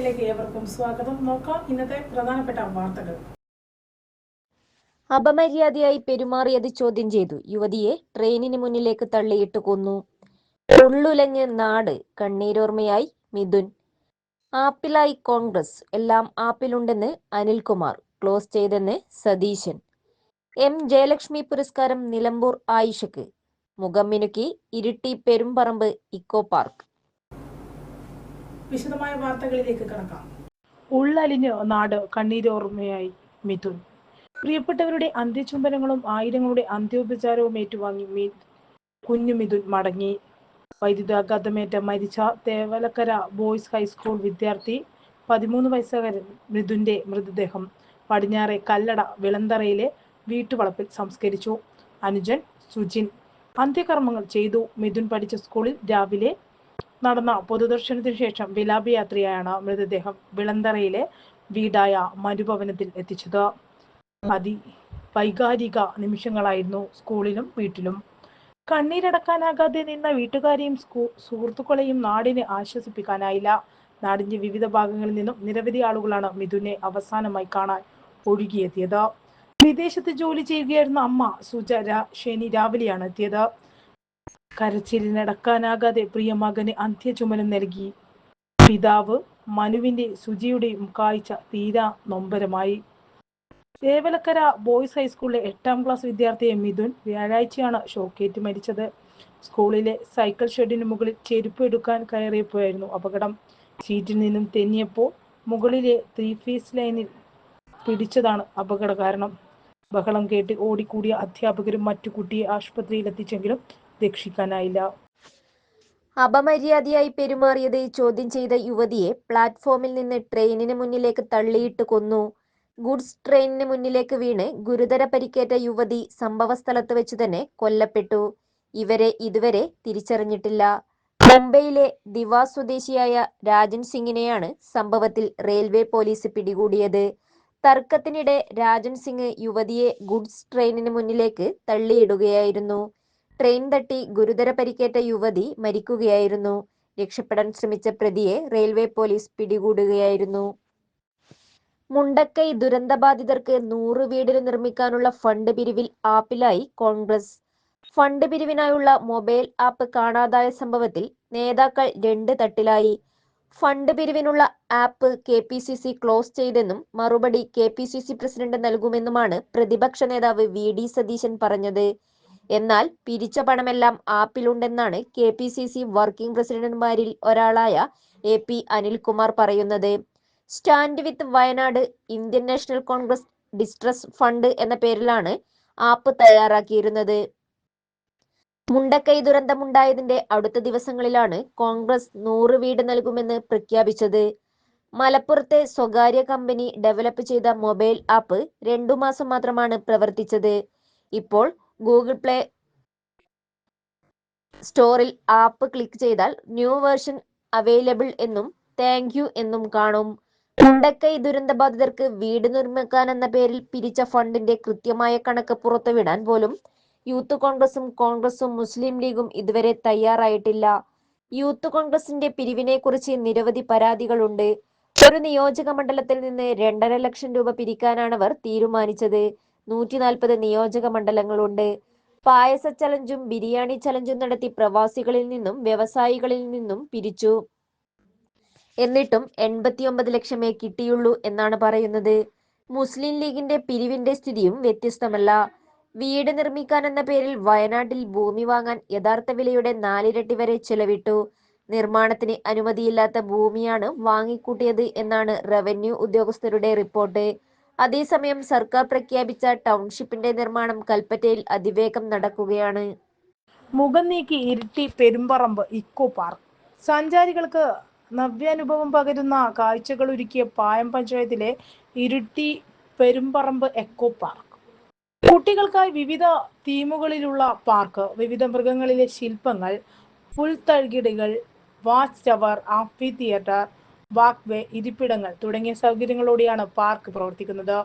ന്യൂസിലേക്ക് ഏവർക്കും സ്വാഗതം. നോക്കാം ഇന്നത്തെ പ്രധാനപ്പെട്ട വാർത്തകൾ. അപമര്യാദയായി പെരുമാറിയത് ചോദ്യം ചെയ്തു. യുവതിയെ ട്രെയിനിന് മുന്നിലേക്ക് തള്ളിയിട്ട് കൊന്നു. ഉള്ളുലഞ്ഞ് നാട് കണ്ണീരോർമ്മയായി മിഥുൻ. ആപ്പിലായി കോൺഗ്രസ്. എല്ലാം ആപ്പിലുണ്ടെന്ന് അനിൽകുമാർ. ക്ലോസ് ചെയ്തെന്ന് സതീശൻ. എം. ജയലക്ഷ്മി പുരസ്കാരം നിലമ്പൂർ ആയിഷക്ക് മുഖം മിനുക്കി ഇരിട്ടി പെരുമ്പറമ്പ് ഇക്കോ പാർക്ക്. വിശദമായ വാർത്തകളിലേക്ക് കടക്കാം. ഉള്ളലിഞ്ഞ് നാട് കണ്ണീരോർമ്മയായി മിഥുൻ. പ്രിയപ്പെട്ടവരുടെ അന്ത്യചുംബനങ്ങളും ആയിരങ്ങളുടെ അന്ത്യോപചാരവും ഏറ്റുവാങ്ങി കുഞ്ഞു മിഥുൻ മടങ്ങി. വൈദ്യുതാഘാതമേറ്റ മരിച്ച തേവലക്കര ബോയ്സ് ഹൈസ്കൂൾ വിദ്യാർത്ഥി പതിമൂന്ന് വയസ്സുകാരൻ മൃദുന്റെ മൃതദേഹം പടിഞ്ഞാറെ കല്ലട വിളന്തറയിലെ വീട്ടുവളപ്പിൽ സംസ്കരിച്ചു. അനുജൻ സുജിൻ അന്ത്യകർമ്മങ്ങൾ ചെയ്തു. മിഥുൻ പഠിച്ച സ്കൂളിൽ രാവിലെ നടന്ന പൊതുദർശനത്തിന് ശേഷം വിലാപയാത്രയാണ് മൃതദേഹം വിളന്തറയിലെ വീടായ മരുഭവനത്തിൽ എത്തിച്ചത്. അതി വൈകാരിക നിമിഷങ്ങളായിരുന്നു സ്കൂളിലും വീട്ടിലും. കണ്ണീരടക്കാനാകാതെ നിന്ന വീട്ടുകാരെയും സ്കൂ സുഹൃത്തുക്കളെയും നാടിനെ ആശ്വസിപ്പിക്കാനായില്ല. നാടിന്റെ വിവിധ ഭാഗങ്ങളിൽ നിന്നും നിരവധി ആളുകളാണ് മിഥുനെ അവസാനമായി കാണാൻ ഒഴുകിയെത്തിയത്. വിദേശത്ത് ജോലി ചെയ്യുകയായിരുന്ന അമ്മ സുജ ശനി രാവിലെയാണ് എത്തിയത്. കരച്ചിലിനടക്കാനാകാതെ പ്രിയ മകന് അന്ത്യചുമനം നൽകി. പിതാവ് മനുവിന്റെ സുജിയുടെയും കാഴ്ച തീരാ നൊമ്പരമായി. തേവലക്കര ബോയ്സ് ഹൈസ്കൂളിലെ എട്ടാം ക്ലാസ് വിദ്യാർത്ഥിയെ മിഥുൻ വ്യാഴാഴ്ചയാണ് ഷോക്കേറ്റ് മരിച്ചത്. സ്കൂളിലെ സൈക്കിൾ ഷെഡിന് മുകളിൽ ചെരുപ്പ് എടുക്കാൻ കയറിയപ്പോയായിരുന്നു അപകടം. സീറ്റിൽ നിന്നും തെന്നിയപ്പോൾ മുകളിലെ ത്രീ ഫേസ് ലൈനിൽ പിടിച്ചതാണ് അപകട കാരണം ബഹളം കേട്ട് ഓടിക്കൂടിയ അധ്യാപകരും മറ്റു കുട്ടിയെ ആശുപത്രിയിൽ എത്തിച്ചെങ്കിലും രക്ഷിക്കാനായില്ല. അപമര്യാദയായി പെരുമാറിയത് ചോദ്യം ചെയ്ത യുവതിയെ പ്ലാറ്റ്ഫോമിൽ നിന്ന് ട്രെയിനിന് മുന്നിലേക്ക് തള്ളിയിട്ട് കൊന്നു. ഗുഡ്സ് ട്രെയിനിന് മുന്നിലേക്ക് വീണ് ഗുരുതര പരിക്കേറ്റ യുവതി സംഭവസ്ഥലത്ത് വെച്ച് തന്നെ കൊല്ലപ്പെട്ടു. ഇവരെ ഇതുവരെ തിരിച്ചറിഞ്ഞിട്ടില്ല. മുംബൈയിലെ ദിവാ സ്വദേശിയായ രാജൻ സിംഗിനെയാണ് സംഭവത്തിൽ റെയിൽവേ പോലീസ് പിടികൂടിയത്. തർക്കത്തിനിടെ രാജൻ സിംഗ് യുവതിയെ ഗുഡ്സ് ട്രെയിനിന് മുന്നിലേക്ക് തള്ളിയിടുകയായിരുന്നു. ട്രെയിൻ തട്ടി ഗുരുതര പരിക്കേറ്റ യുവതി മരിക്കുകയായിരുന്നു. രക്ഷപ്പെടാൻ ശ്രമിച്ച പ്രതിയെ റെയിൽവേ പോലീസ് പിടികൂടുകയായിരുന്നു. മുണ്ടക്കൈ ദുരന്തബാധിതർക്ക് നൂറ് വീടുകൾ നിർമ്മിക്കാനുള്ള ഫണ്ട് പിരിവിൽ ആപ്പിലായി കോൺഗ്രസ്. ഫണ്ട് പിരിവിനായുള്ള മൊബൈൽ ആപ്പ് കാണാതായ സംഭവത്തിൽ നേതാക്കൾ രണ്ട് തട്ടിലായി. Fund പിരിവിനുള്ള app K P C C close ചെയ്തെന്നും മറുപടി K P C C president നൽകുമെന്നുമാണ് പ്രതിപക്ഷ നേതാവ് വി ഡി സതീശൻ പറഞ്ഞത്. എന്നാൽ പിരിച്ച പണമെല്ലാം ആപ്പിലുണ്ടെന്നാണ് K P C C working പ്രസിഡന്റുമാരിൽ ഒരാളായ എ പി അനിൽകുമാർ പറയുന്നത്. Stand with Wayanad Indian National Congress distress fund എന്ന പേരിലാണ് ആപ്പ് തയ്യാറാക്കിയിരുന്നത്. മുണ്ടക്കൈ ദുരന്തമുണ്ടായതിന്റെ അടുത്ത ദിവസങ്ങളിലാണ് കോൺഗ്രസ് നൂറ് വീട് നൽകുമെന്ന് പ്രഖ്യാപിച്ചത്. മലപ്പുറത്തെ സ്വകാര്യ കമ്പനി ഡെവലപ്പ് ചെയ്ത മൊബൈൽ ആപ്പ് രണ്ടു മാസം മാത്രമാണ് പ്രവർത്തിച്ചത്. ഇപ്പോൾ ഗൂഗിൾ പ്ലേ സ്റ്റോറിൽ ആപ്പ് ക്ലിക്ക് ചെയ്താൽ ന്യൂ വേർഷൻ അവൈലബിൾ എന്നും താങ്ക് യു എന്നും കാണും. മുണ്ടക്കൈ ദുരന്തബാധിതർക്ക് വീട് നിർമ്മിക്കാൻ എന്ന പേരിൽ പിരിച്ച ഫണ്ടിന്റെ കൃത്യമായ കണക്ക് പുറത്തുവിടാൻ പോലും യൂത്ത് കോൺഗ്രസും കോൺഗ്രസും മുസ്ലിം ലീഗും ഇതുവരെ തയ്യാറായിട്ടില്ല. യൂത്ത് കോൺഗ്രസിന്റെ പിരിവിനെ കുറിച്ച് നിരവധി പരാതികളുണ്ട്. ഒരു നിയോജക മണ്ഡലത്തിൽ നിന്ന് രണ്ടര ലക്ഷം രൂപ പിരിക്കാനാണവർ തീരുമാനിച്ചത്. നൂറ്റി നാൽപ്പത് നിയോജക മണ്ഡലങ്ങളുണ്ട്. പായസ ചലഞ്ചും ബിരിയാണി ചലഞ്ചും നടത്തി പ്രവാസികളിൽ നിന്നും വ്യവസായികളിൽ നിന്നും പിരിച്ചു. എന്നിട്ടും എൺപത്തിയൊമ്പത് ലക്ഷമേ കിട്ടിയുള്ളൂ എന്നാണ് പറയുന്നത്. മുസ്ലിം ലീഗിന്റെ പിരിവിന്റെ സ്ഥിതിയും വ്യത്യസ്തമല്ല. വീട് നിർമ്മിക്കാൻ എന്ന പേരിൽ വയനാട്ടിൽ ഭൂമി വാങ്ങാൻ യഥാർത്ഥ വിലയുടെ നാലിരട്ടി വരെ ചെലവിട്ടു. നിർമ്മാണത്തിന് അനുമതിയില്ലാത്ത ഭൂമിയാണ് വാങ്ങിക്കൂട്ടിയത് എന്നാണ് റവന്യൂ ഉദ്യോഗസ്ഥരുടെ റിപ്പോർട്ട്. അതേസമയം സർക്കാർ പ്രഖ്യാപിച്ച ടൗൺഷിപ്പിന്റെ നിർമ്മാണം കൽപ്പറ്റയിൽ അതിവേഗം നടക്കുകയാണ്. മുഖം നീക്കി ഇരിട്ടി പെരുമ്പറമ്പ് ഇക്കോ പാർക്ക്. സഞ്ചാരികൾക്ക് നവ്യാനുഭവം പകരുന്ന കാഴ്ചകൾ ഒരുക്കിയ പായം പഞ്ചായത്തിലെ ഇരിട്ടി പെരുമ്പറമ്പ് എക്കോ പാർക്ക്. കുട്ടികൾക്കായി വിവിധ തീമുകളിലുള്ള പാർക്ക്. വിവിധ മൃഗങ്ങളിലെ ശില്പങ്ങൾ പുൽത്തകിടികൾ watch tower amphitheatre walkway ഇരിപ്പിടങ്ങൾ തുടങ്ങിയ സൗകര്യങ്ങളോടെയാണ് പാർക്ക് പ്രവർത്തിക്കുന്നത്.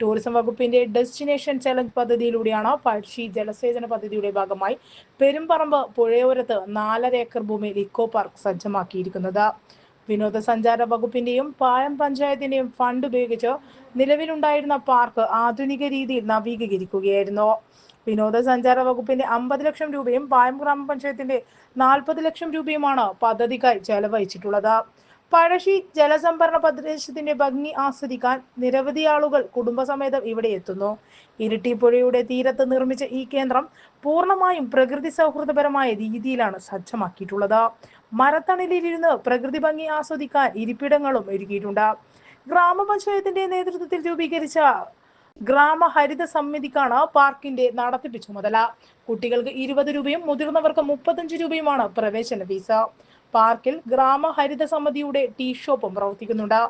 ടൂറിസം വകുപ്പിന്റെ ഡെസ്റ്റിനേഷൻ ചലഞ്ച് പദ്ധതിയിലൂടെയാണ് പഴശ്ശി ജലസേചന പദ്ധതിയുടെ ഭാഗമായി പെരുമ്പറമ്പ് പുഴയോരത്ത് നാലര ഏക്കർ ഭൂമിയിൽ ഇക്കോ പാർക്ക് സജ്ജമാക്കിയിരിക്കുന്നത്. വിനോദസഞ്ചാര വകുപ്പിന്റെയും പായം പഞ്ചായത്തിന്റെയും ഫണ്ട് ഉപയോഗിച്ച് നിലവിലുണ്ടായിരുന്ന പാർക്ക് ആധുനിക രീതിയിൽ നവീകരിക്കുകയായിരുന്നു. വിനോദസഞ്ചാര വകുപ്പിന്റെ അമ്പത് ലക്ഷം രൂപയും പായം ഗ്രാമപഞ്ചായത്തിന്റെ നാൽപ്പത് ലക്ഷം രൂപയുമാണ് പദ്ധതിക്കായി ചെലവഴിച്ചിട്ടുള്ളത്. പഴശ്ശി ജലസംഭരണ പ്രദേശത്തിന്റെ ഭംഗി ആസ്വദിക്കാൻ നിരവധി ആളുകൾ കുടുംബസമേതം ഇവിടെ എത്തുന്നു. ഇരിട്ടി പുഴയുടെ തീരത്ത് നിർമ്മിച്ച ഈ കേന്ദ്രം പൂർണമായും പ്രകൃതി സൗഹൃദപരമായ രീതിയിലാണ് സജ്ജമാക്കിയിട്ടുള്ളത്. മരത്തണലിലിരുന്ന് പ്രകൃതി ഭംഗി ആസ്വദിക്കാൻ ഇരിപ്പിടങ്ങളും ഒരുക്കിയിട്ടുണ്ട്. ഗ്രാമപഞ്ചായത്തിന്റെ നേതൃത്വത്തിൽ രൂപീകരിച്ച ഗ്രാമ ഹരിത സമിതിക്കാണ് പാർക്കിന്റെ നടത്തിപ്പ് ചുമതല. കുട്ടികൾക്ക് ഇരുപത് രൂപയും മുതിർന്നവർക്ക് മുപ്പത്തഞ്ച് രൂപയുമാണ് പ്രവേശന ഫീസ്. പാർക്കിൽ ഗ്രാമ ഹരിത സമിതിയുടെ ടീ ഷോപ്പും പ്രവർത്തിക്കുന്നുണ്ട്.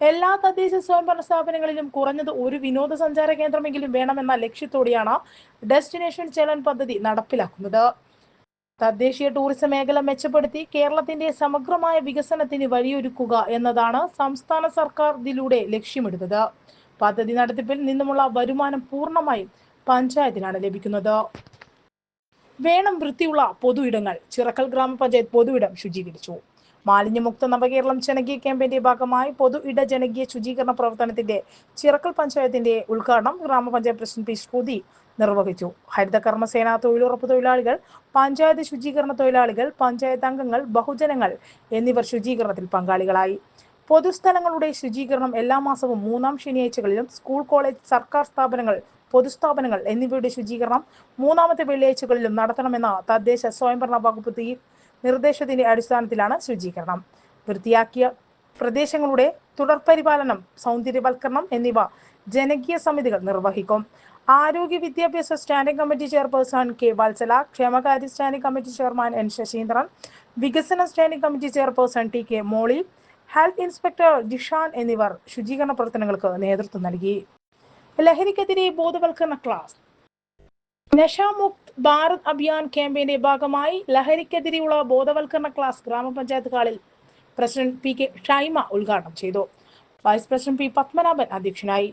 എല്ലാ തദ്ദേശ സ്വയംഭരണ സ്ഥാപനങ്ങളിലും കുറഞ്ഞത് ഒരു വിനോദസഞ്ചാര കേന്ദ്രമെങ്കിലും വേണമെന്ന ലക്ഷ്യത്തോടെയാണ് ഡെസ്റ്റിനേഷൻ ചലൻ പദ്ധതി നടപ്പിലാക്കുന്നത്. തദ്ദേശീയ ടൂറിസം മേഖല മെച്ചപ്പെടുത്തി കേരളത്തിന്റെ സമഗ്രമായ വികസനത്തിന് വഴിയൊരുക്കുക എന്നതാണ് സംസ്ഥാന സർക്കാർ ഇതിലൂടെ ലക്ഷ്യമിടുന്നത്. പദ്ധതി നടത്തിപ്പിൽ നിന്നുമുള്ള വരുമാനം പൂർണമായും പഞ്ചായത്തിനാണ് ലഭിക്കുന്നത്. വേണം വൃത്തിയുള്ള പൊതു ഇടങ്ങൾ ചിറക്കൽ ഗ്രാമപഞ്ചായത്ത് പൊതു ഇടം ശുചീകരിച്ചു. മാലിന്യമുക്ത നവകേരളം ജനകീയ ക്യാമ്പയിന്റെ ഭാഗമായി പൊതു ഇട ജനകീയ ശുചീകരണ പ്രവർത്തനത്തിന്റെ ചിറക്കൽ പഞ്ചായത്തിന്റെ ഉദ്ഘാടനം ഗ്രാമപഞ്ചായത്ത് പ്രസിഡന്റ് പി. ശ്രുതി നിർവഹിച്ചു. ഹരിത കർമ്മസേന തൊഴിലുറപ്പ് തൊഴിലാളികൾ പഞ്ചായത്ത് ശുചീകരണ തൊഴിലാളികൾ പഞ്ചായത്ത് അംഗങ്ങൾ ബഹുജനങ്ങൾ എന്നിവർ ശുചീകരണത്തിൽ പങ്കാളികളായി. പൊതുസ്ഥലങ്ങളുടെ ശുചീകരണം എല്ലാ മാസവും മൂന്നാം ശനിയാഴ്ചകളിലും സ്കൂൾ കോളേജ് സർക്കാർ സ്ഥാപനങ്ങൾ പൊതുസ്ഥാപനങ്ങൾ എന്നിവയുടെ ശുചീകരണം മൂന്നാമത്തെ വെള്ളിയാഴ്ചകളിലും നടത്തണമെന്ന തദ്ദേശ സ്വയംഭരണ വകുപ്പ് നിർദ്ദേശത്തിന്റെ അടിസ്ഥാനത്തിലാണ് ശുചീകരണം. വൃത്തിയാക്കിയ പ്രദേശങ്ങളുടെ തുടർപരിപാലനം സൗന്ദര്യവൽക്കരണം എന്നിവ ജനകീയ സമിതികൾ നിർവഹിക്കും. ആരോഗ്യ വിദ്യാഭ്യാസ standing committee chairperson K Vatsala ക്ഷേമകാര്യ standing committee chairman N Sasheendran വികസന standing committee chairperson T K Molly health inspector Jishan എന്നിവർ ശുചീകരണ പ്രവർത്തനങ്ങൾക്ക് നേതൃത്വം നൽകി. ലഹരിക്കെതിരെ ബോധവൽക്കരണ ക്ലാസ്. നഷാമുക്ത് ഭാരത് അഭിയാൻ ക്യാമ്പയിന്റെ ഭാഗമായി ലഹരിക്കെതിരെയുള്ള ബോധവൽക്കരണ ക്ലാസ് ഗ്രാമപഞ്ചായത്ത് ഹാളിൽ പ്രസിഡന്റ് പി കെ ഷൈമ ഉദ്ഘാടനം ചെയ്തു. വൈസ് പ്രസിഡന്റ് പി പത്മനാഭൻ അധ്യക്ഷനായി.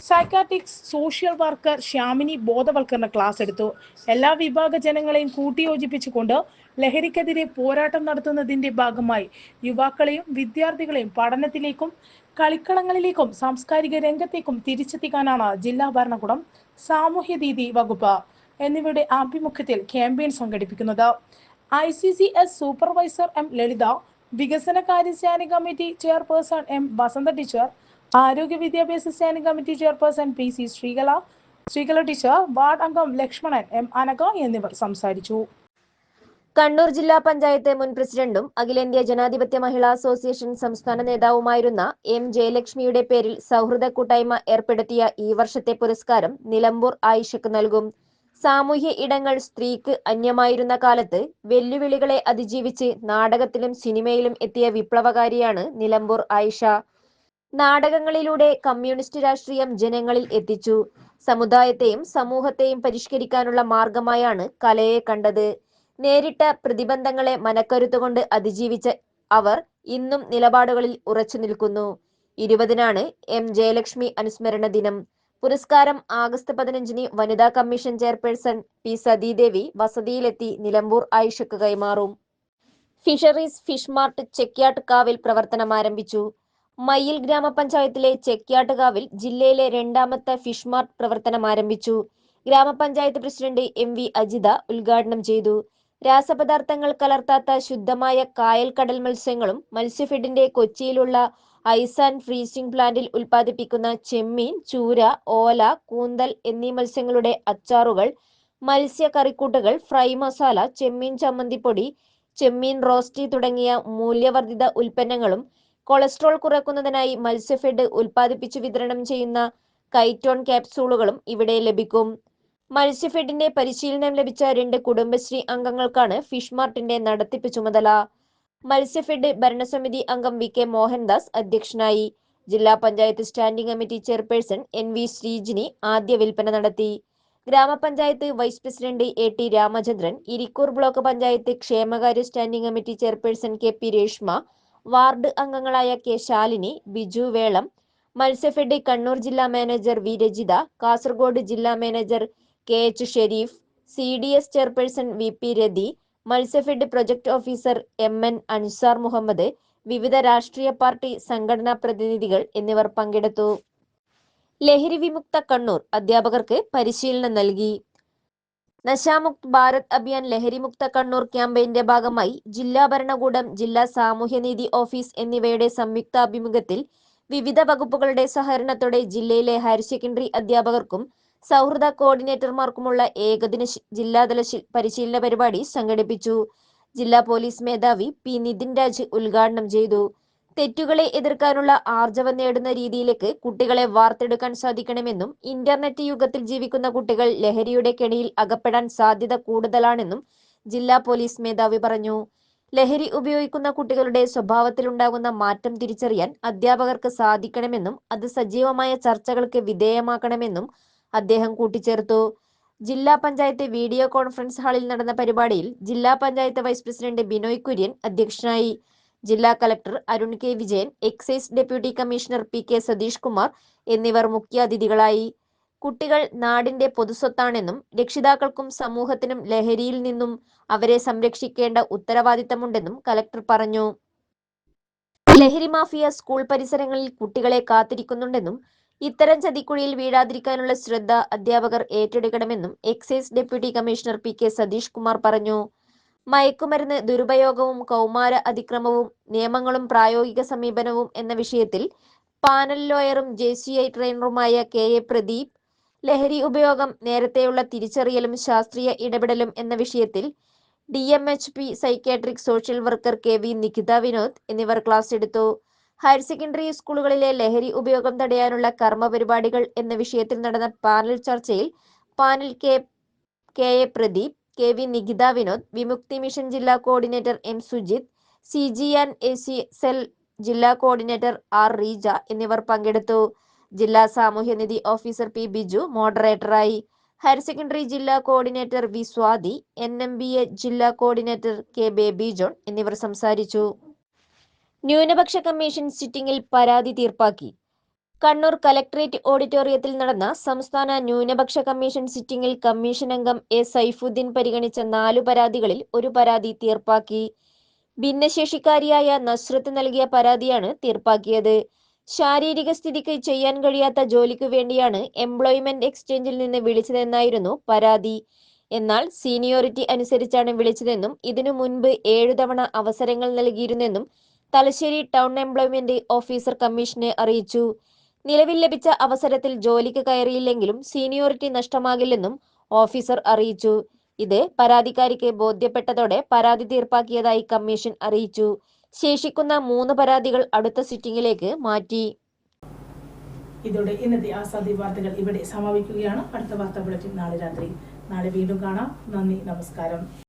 സൈക്കാട്രിക്സ് സോഷ്യൽ വർക്കർ ശ്യാമിനി ബോധവൽക്കരണ ക്ലാസ് എടുത്തു. എല്ലാ വിഭാഗ ജനങ്ങളെയും കൂട്ടിയോജിപ്പിച്ചുകൊണ്ട് ലഹരിക്കെതിരെ പോരാട്ടം നടത്തുന്നതിന്റെ ഭാഗമായി യുവാക്കളെയും വിദ്യാർത്ഥികളെയും പഠനത്തിലേക്കും കളിക്കളങ്ങളിലേക്കും സാംസ്കാരിക രംഗത്തേക്കും തിരിച്ചെത്തിക്കാനാണ് ജില്ലാ ഭരണകൂടം സാമൂഹ്യ നീതി വകുപ്പ് എന്നിവയുടെ ആഭിമുഖ്യത്തിൽ ക്യാമ്പയിൻ സംഘടിപ്പിക്കുന്നത്. I C C S supervisor M Lalitha വികസന standing committee chairperson M Vasantha teacher ആരോഗ്യ വിദ്യാഭ്യാസ standing committee chairperson P C Sreekala Sreekala teacher ward അംഗം ലക്ഷ്മണൻ എം അനക എന്നിവർ സംസാരിച്ചു. കണ്ണൂർ ജില്ലാ പഞ്ചായത്ത് മുൻ പ്രസിഡന്റും അഖിലേന്ത്യാ ജനാധിപത്യ മഹിളാ അസോസിയേഷൻ സംസ്ഥാന നേതാവുമായിരുന്ന എം ജയലക്ഷ്മിയുടെ പേരിൽ സൗഹൃദ കൂട്ടായ്മ ഏർപ്പെടുത്തിയ ഈ വർഷത്തെ പുരസ്കാരം നിലമ്പൂർ ആയിഷക്ക് നൽകും. സാമൂഹ്യ ഇടങ്ങൾ സ്ത്രീക്ക് അന്യമായിരുന്ന കാലത്ത് വെല്ലുവിളികളെ അതിജീവിച്ച് നാടകത്തിലും സിനിമയിലും എത്തിയ വിപ്ലവകാരിയാണ് നിലമ്പൂർ ആയിഷ. നാടകങ്ങളിലൂടെ കമ്മ്യൂണിസ്റ്റ് രാഷ്ട്രീയം ജനങ്ങളിൽ എത്തിച്ചു. സമുദായത്തെയും സമൂഹത്തെയും പരിഷ്കരിക്കാനുള്ള മാർഗമായാണ് കലയെ കണ്ടത്. നേരിട്ട പ്രതിബന്ധങ്ങളെ മനക്കരുത്തുകൊണ്ട് അതിജീവിച്ച അവർ ഇന്നും നിലപാടുകളിൽ ഉറച്ചു നിൽക്കുന്നു. ഇരുപതിനാണ് എം ജയലക്ഷ്മി അനുസ്മരണ ദിനം. പുരസ്കാരം ആഗസ്റ്റ് പതിനഞ്ചിന് വനിതാ കമ്മീഷൻ ചെയർപേഴ്സൺ പി സതീദേവി വസതിയിലെത്തി നിലമ്പൂർ ആയിഷക്ക് കൈമാറും. ഫിഷറീസ് ഫിഷ് മാർട്ട് ചെക്യാട്ട് കാവിൽ പ്രവർത്തനം ആരംഭിച്ചു. മയ്യിൽ ഗ്രാമപഞ്ചായത്തിലെ ചെക്യാട്ട് കാവിൽ ജില്ലയിലെ രണ്ടാമത്തെ ഫിഷ് മാർട്ട് പ്രവർത്തനം ആരംഭിച്ചു. ഗ്രാമപഞ്ചായത്ത് പ്രസിഡന്റ് എം വി അജിത ഉദ്ഘാടനം ചെയ്തു. രാസപദാർത്ഥങ്ങൾ കലർത്താത്ത ശുദ്ധമായ കായൽ കടൽ മത്സ്യങ്ങളും മത്സ്യഫെഡിന്റെ കൊച്ചിയിലുള്ള ഐസ് ആൻഡ് ഫ്രീസിംഗ് പ്ലാന്റിൽ ഉൽപ്പാദിപ്പിക്കുന്ന ചെമ്മീൻ ചൂര ഓല കൂന്തൽ എന്നീ മത്സ്യങ്ങളുടെ അച്ചാറുകൾ മത്സ്യ കറിക്കൂട്ടുകൾ ഫ്രൈ മസാല ചെമ്മീൻ ചമ്മന്തിപ്പൊടി ചെമ്മീൻ റോസ്റ്റി തുടങ്ങിയ മൂല്യവർദ്ധിത ഉൽപ്പന്നങ്ങളും കൊളസ്ട്രോൾ കുറയ്ക്കുന്നതിനായി മത്സ്യഫെഡ് ഉൽപ്പാദിപ്പിച്ചു വിതരണം ചെയ്യുന്ന കൈറ്റോൺ ക്യാപ്സൂളുകളും ഇവിടെ ലഭിക്കും. മത്സ്യഫെഡിന്റെ പരിശീലനം ലഭിച്ച രണ്ട് കുടുംബശ്രീ അംഗങ്ങൾക്കാണ് ഫിഷ് മാർട്ടിന്റെ നടത്തിപ്പ് ചുമതല. മത്സ്യഫെഡ് ഭരണസമിതി അംഗം വി കെ മോഹൻദാസ് അധ്യക്ഷനായി. ജില്ലാ panchayat standing committee chairperson N V Sreejini ആദ്യ വിൽപ്പന നടത്തി. ഗ്രാമപഞ്ചായത്ത് vice president A T Ramachandran Irikkur block panchayat ക്ഷേമകാര്യ standing committee chairperson K P Reshma ward അംഗങ്ങളായ കെ ശാലിനി ബിജു വേളം മത്സ്യഫെഡ് കണ്ണൂർ ജില്ലാ മാനേജർ വി രജിത കാസർഗോഡ് ജില്ലാ manager K H Sherif C D S chairperson V P Rathi Matsyafed project officer M N Ansar Muhammad വിവിധ രാഷ്ട്രീയ party സംഘടനാ പ്രതിനിധികൾ എന്നിവർ പങ്കെടുത്തു. ലഹരി വിമുക്ത കണ്ണൂർ അധ്യാപകർക്ക് പരിശീലനം നൽകി. നശാമുക്ത് ഭാരത് അഭിയാൻ ലഹരിമുക്ത കണ്ണൂർ ക്യാമ്പയിന്റെ ഭാഗമായി ജില്ലാ ഭരണകൂടം ജില്ലാ സാമൂഹ്യനീതി ഓഫീസ് എന്നിവയുടെ സംയുക്താഭിമുഖ്യത്തിൽ വിവിധ വകുപ്പുകളുടെ സഹകരണത്തോടെ ജില്ലയിലെ ഹയർ സെക്കൻഡറി അധ്യാപകർക്കും സൗഹൃദ കോർഡിനേറ്റർമാർക്കുമുള്ള ഏകദിന ജില്ലാതല പരിശീലന പരിപാടി സംഘടിപ്പിച്ചു. ജില്ലാ പോലീസ് മേധാവി പി നിതിൻ രാജ് ഉദ്ഘാടനം ചെയ്തു. തെറ്റുകളെ എതിർക്കാനുള്ള ആർജവം നേടുന്ന രീതിയിലേക്ക് കുട്ടികളെ വാർത്തെടുക്കാൻ സാധിക്കണമെന്നും ഇന്റർനെറ്റ് യുഗത്തിൽ ജീവിക്കുന്ന കുട്ടികൾ ലഹരിയുടെ കെണിയിൽ അകപ്പെടാൻ സാധ്യത കൂടുതലാണെന്നും ജില്ലാ പോലീസ് മേധാവി പറഞ്ഞു. ലഹരി ഉപയോഗിക്കുന്ന കുട്ടികളുടെ സ്വഭാവത്തിലുണ്ടാകുന്ന മാറ്റം തിരിച്ചറിയാൻ അധ്യാപകർക്ക് സാധിക്കണമെന്നും അത് സജീവമായ ചർച്ചകൾക്ക് വിധേയമാക്കണമെന്നും അദ്ദേഹം കൂട്ടിച്ചേർത്തു. ജില്ലാ പഞ്ചായത്ത് വീഡിയോ കോൺഫറൻസ് ഹാളിൽ നടന്ന പരിപാടിയിൽ ജില്ലാ പഞ്ചായത്ത് വൈസ് പ്രസിഡന്റ് ബിനോയ് കുര്യൻ അധ്യക്ഷനായി. ജില്ലാ collector Arun K Vijayan excise deputy commissioner P K Satheesh Kumar എന്നിവർ മുഖ്യാതിഥികളായി. കുട്ടികൾ നാടിന്റെ പൊതുസ്വത്താണെന്നും രക്ഷിതാക്കൾക്കും സമൂഹത്തിനും ലഹരിയിൽ നിന്നും അവരെ സംരക്ഷിക്കേണ്ട ഉത്തരവാദിത്തമുണ്ടെന്നും കലക്ടർ പറഞ്ഞു. ലഹരി മാഫിയ സ്കൂൾ പരിസരങ്ങളിൽ കുട്ടികളെ കാത്തിരിക്കുന്നുണ്ടെന്നും ഇത്തരം ചതിക്കുഴിയിൽ വീഴാതിരിക്കാനുള്ള ശ്രദ്ധ അധ്യാപകർ ഏറ്റെടുക്കണമെന്നും excise deputy commissioner P K Satheesh Kumar പറഞ്ഞു. മയക്കുമരുന്ന് ദുരുപയോഗവും കൗമാര അതിക്രമവും നിയമങ്ങളും പ്രായോഗിക സമീപനവും എന്ന വിഷയത്തിൽ പാനൽ ലോയറും ജെ സി ഐ ട്രെയിനറുമായ കെ എ പ്രദീപ് ലഹരി ഉപയോഗം നേരത്തെയുള്ള തിരിച്ചറിയലും ശാസ്ത്രീയ ഇടപെടലും എന്ന വിഷയത്തിൽ D M H P psychiatric social worker K V Nikhitha Vinod എന്നിവർ ക്ലാസ് എടുത്തു. ഹയർ സെക്കൻഡറി സ്കൂളുകളിലെ ലഹരി ഉപയോഗം തടയാനുള്ള കർമ്മ പരിപാടികൾ എന്ന വിഷയത്തിൽ നടന്ന പാനൽ ചർച്ചയിൽ panel K K A Pradeep K V Nikitha Vinod Vimukthi mission ജില്ലാ coordinator M Sujith C G and A C cell ജില്ലാ കോർഡിനേറ്റർ ആർ റീജ എന്നിവർ പങ്കെടുത്തു. ജില്ലാ സാമൂഹ്യനിധി ഓഫീസർ പി ബിജു മോഡറേറ്ററായി. ഹയർ സെക്കൻഡറി ജില്ലാ coordinator V Swathi N M B A ജില്ലാ coordinator K baby John എന്നിവർ സംസാരിച്ചു. ന്യൂനപക്ഷ കമ്മീഷൻ സിറ്റിംഗിൽ പരാതി തീർപ്പാക്കി. കണ്ണൂർ കലക്ടറേറ്റ് ഓഡിറ്റോറിയത്തിൽ നടന്ന സംസ്ഥാന ന്യൂനപക്ഷ കമ്മീഷൻ സിറ്റിംഗിൽ കമ്മീഷൻ അംഗം എ സൈഫുദ്ദീൻ പരിഗണിച്ച നാലു പരാതികളിൽ ഒരു പരാതി തീർപ്പാക്കി. ഭിന്നശേഷിക്കാരിയായ നസ്രത്ത് നൽകിയ പരാതിയാണ് തീർപ്പാക്കിയത്. ശാരീരിക സ്ഥിതിക്ക് ചെയ്യാൻ കഴിയാത്ത ജോലിക്ക് വേണ്ടിയാണ് എംപ്ലോയ്മെന്റ് എക്സ്ചേഞ്ചിൽ നിന്ന് വിളിച്ചതെന്നായിരുന്നു പരാതി. എന്നാൽ സീനിയോറിറ്റി അനുസരിച്ചാണ് വിളിച്ചതെന്നും ഇതിനു മുൻപ് ഏഴു തവണ അവസരങ്ങൾ നൽകിയിരുന്നെന്നും തലശ്ശേരി ടൗൺ എംപ്ലോയ്മെന്റ് ഓഫീസർ കമ്മീഷനെ അറിയിച്ചു. നിലവിൽ ലഭിച്ച അവസരത്തിൽ ജോലിക്ക് കയറിയില്ലെങ്കിലും സീനിയോറിറ്റി നഷ്ടമാകില്ലെന്നും ഓഫീസർ അറിയിച്ചു. ഇത് പരാതിക്കാരിക്ക് ബോധ്യപ്പെട്ടതോടെ പരാതി തീർപ്പാക്കിയതായി കമ്മീഷൻ അറിയിച്ചു. ശേഷിക്കുന്ന മൂന്ന് പരാതികൾ അടുത്ത സിറ്റിംഗിലേക്ക് മാറ്റി. ഇതോടെ ഇന്നത്തെ ആസാദി വാർത്തകൾ ഇവിടെ സമാപിക്കുകയാണ്. അടുത്ത വാർത്താ ബുള്ളറ്റിൻ നാളെ രാത്രി. നാളെ വീണ്ടും കാണാം. നന്ദി നമസ്കാരം.